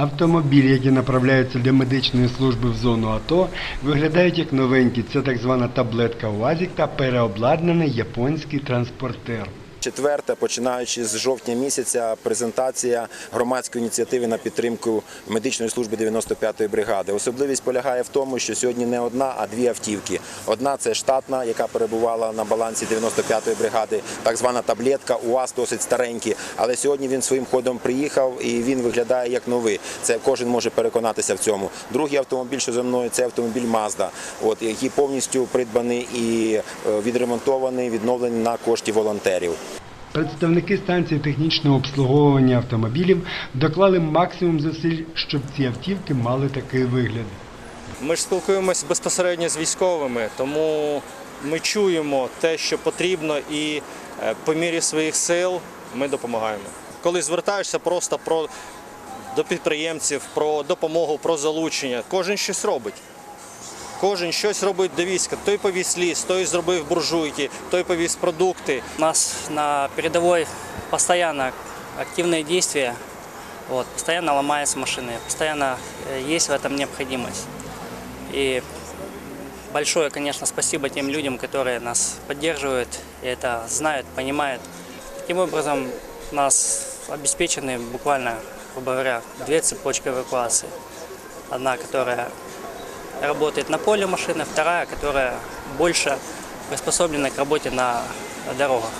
Автомобілі, які направляються для медичної служби в зону АТО, виглядають як новенькі. Це так звана таблетка УАЗік та переобладнаний японський транспортер. Четверте, починаючи з жовтня місяця, презентація громадської ініціативи на підтримку медичної служби 95-ї бригади. Особливість полягає в тому, що сьогодні не одна, а дві автівки. Одна це штатна, яка перебувала на балансі 95-ї бригади, так звана таблетка. УАЗ досить старенький, але сьогодні він своїм ходом приїхав і він виглядає як новий. Це кожен може переконатися в цьому. Другий автомобіль, що за мною, це автомобіль Mazda, от який повністю придбаний і е, відремонтований, відновлений на кошті волонтерів. Представники станції технічного обслуговування автомобілів доклали максимум зусиль, щоб ці автівки мали такий вигляд. Ми ж спілкуємося безпосередньо з військовими, тому ми чуємо те, що потрібно, і е, по мірі своїх сил ми допомагаємо. Коли звертаєшся просто про до підприємців, про допомогу, про залучення, кожен щось робить. Кожен щось робить до війська. Той повіз ліс, той зробив буржуйки, той повіз продукти. У нас на передовой постоянно активные действия, вот, постоянно ломаются машины, постоянно э, есть в этом необходимость. И большое, конечно, спасибо тем людям, которые нас поддерживают, и это знают, понимают. Таким образом, у нас обеспечены буквально, грубо говоря, две цепочки эвакуации. Одна, которая работает на поле машина, вторая, которая больше приспособлена к работе на дорогах.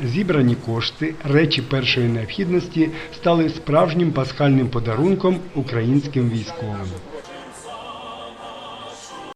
Зібрані кошти, речі першої необхідності стали справжнім пасхальним подарунком українським військовим.